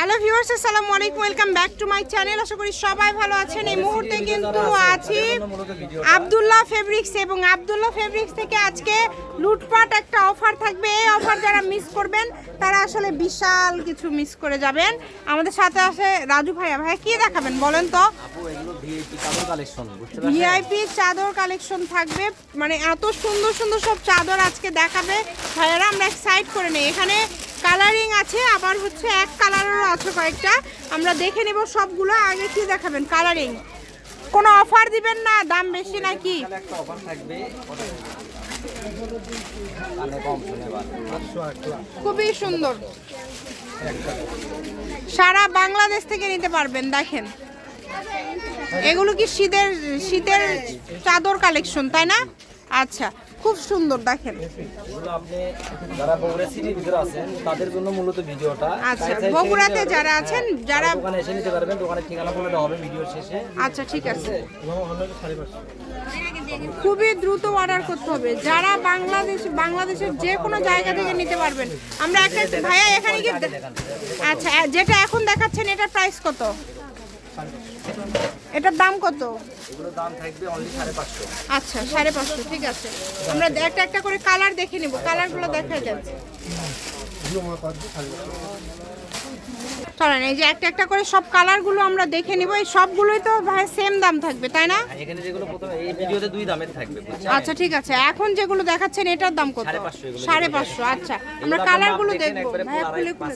Hello viewers আসসালামু আলাইকুম welcome back to my channel আশা করি সবাই ভালো আছেন। এই মুহূর্তে কিন্তু আছি আব্দুল্লাহ ফেব্রিক্স এবং আব্দুল্লাহ ফেব্রিক্স থেকে আজকে লুটপাট একটা অফার থাকবে। এই অফার যারা মিস করবেন তারা আসলে বিশাল কিছু মিস করে যাবেন। আমাদের সাথে আছে রাজু ভাইয়া। ভাইয়া কি দেখাবেন বলেন তো? ভিআইপি কাপড় কালেকশন বুঝতে পারছেন? ভিআইপি চাদর কালেকশন থাকবে। মানে এত সুন্দর সুন্দর সব চাদর আজকে দেখাবে। ভাইয়ারা আমরা এক সাইড করে নেই। এখানে কালারিং আছে আবার হচ্ছে এক কালারেরও আছে কয়েকটা। আমরা দেখে নেব সবগুলো আগে কি দেখাবেন? কালারিং কোনো অফার দিবেন না? দাম বেশি নাকি? খুবই সুন্দর। সারা বাংলাদেশ থেকে নিতে পারবেন দেখেন। এগুলো কি শীতের শীতের চাদর কালেকশন তাই না? আচ্ছা। খুব সুন্দর দেখেন। যারা বগুড়া সিটির ভিতরে আছেন তাদের জন্য মূলত ভিডিওটা। আচ্ছা, চাই বগুড়াতে যারা আছেন, যারা- দোকানে এসে নিতে পারবেন দোকানের ঠিকানা বলে দেওয়া হবে ভিডিওর শেষে। আচ্ছা ঠিক আছে। খুবই দ্রুত অর্ডার করতে হবে। যারা বাংলাদেশ বাংলাদেশের যে কোনো জায়গা থেকে নিতে পারবেন। আমরা একটা ভাইয়া এখানে কি আচ্ছা যেটা এখন দেখাচ্ছেন এটার প্রাইস কত? এটার দাম কত? এগুলোর দাম থাকবে অনলি সাড়ে পাঁচশো। আচ্ছা সাড়ে পাঁচশো ঠিক আছে। আমরা একটা একটা করে কালার দেখে নিব কালারগুলো দেখা যাচ্ছে। চলেন এই যে একটা একটা করে সব কালারগুলো আমরা দেখে নিব এই সবগুলোই তো ভাই সেম দাম থাকবে তাই না? এখানে যেগুলো প্রথমে এই ভিডিওতে দুই দামের থাকবে আচ্ছা ঠিক আছে। এখন যেগুলো দেখাচ্ছেন এটার দাম কত? সাড়ে পাঁচশো এগুলো সাড়ে যেগুলো পাঁচশো আচ্ছা। আমরা কালারগুলো দেখব। পুরো খুলে খুলে।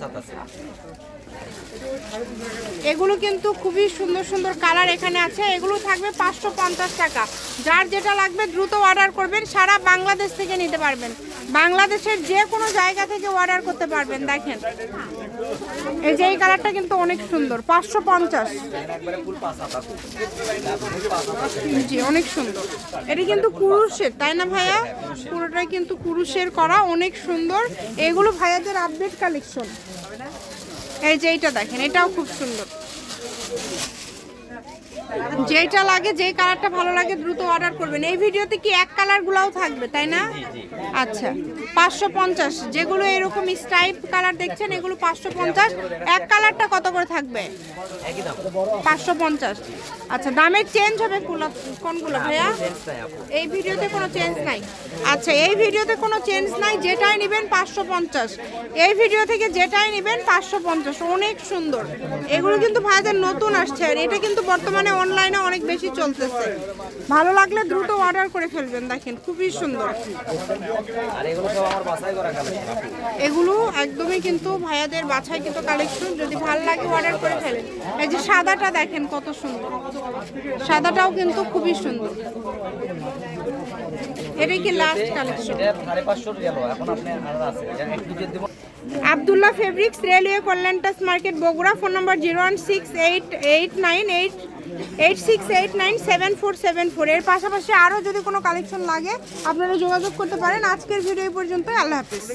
এগুলো কিন্তু খুবই সুন্দর সুন্দর কালার এখানে আছে। এগুলো থাকবে পাঁচশো পঞ্চাশ টাকা। যার যেটা লাগবে দ্রুত অর্ডার করবেন সারা বাংলাদেশ থেকে নিতে পারবেন। বাংলাদেশের যে কোনো জায়গা থেকে অর্ডার করতে পারবেন দেখেন। এই যে কালারটা কিন্তু অনেক সুন্দর, পাঁচশো পঞ্চাশ। জি, অনেক সুন্দর। এটা কিন্তু কুরুষের তাই না ভাইয়া? পুরোটাই কিন্তু কুরুষের করা, অনেক সুন্দর। এগুলো ভাইয়াদের আপডেট কালেকশন এই যে এইটা দেখেন, এটাও খুব সুন্দর। যেটা লাগে যেই কালারটা ভালো লাগে দ্রুত অর্ডার করবেন। এই ভিডিওতে কি এক কালারগুলোও থাকবে তাই না? আচ্ছা পাঁচশো পঞ্চাশ। যেগুলো এরকম স্ট্রাইপ কালার দেখছেন এগুলো পাঁচশো পঞ্চাশ। এক কালারটা কত করে থাকবে? পাঁচশো পঞ্চাশ। আচ্ছা দামের চেঞ্জ হবে কোনগুলো ভাইয়া? এই ভিডিওতে কোনো চেঞ্জ নাই। আচ্ছা এই ভিডিওতে কোনো চেঞ্জ নাই যেটাই নেবেন পাঁচশো পঞ্চাশ। এই ভিডিও থেকে যেটাই নেবেন পাঁচশো পঞ্চাশ। অনেক সুন্দর। এগুলো কিন্তু ভাইদের নতুন আসছে আর এটা কিন্তু বর্তমানে অনলাইনে অনেক বেশি চলতেছে। ভালো লাগলে দ্রুত অর্ডার করে ফেলবেন, দেখেন, খুবই সুন্দর। এগুলো একদমই কিন্তু ভাইয়াদের বাছাই কিন্তু কালেকশন যদি ভালো লাগে অর্ডার করে ফেলেন। এই যে সাদাটা দেখেন কত সুন্দর। সাদাটাও কিন্তু খুবই সুন্দর। এটাই কি last collection Abdullah fabrics railway কল্যাণটাস market Bogura phone number zero one six eight eight nine eight eight six eight nine seven four seven four এর পাশাপাশি আরও যদি কোনো কালেকশন লাগে, আপনারা যোগাযোগ করতে পারেন। আজকের ভিডিও পর্যন্ত আল্লাহ হাফিজ।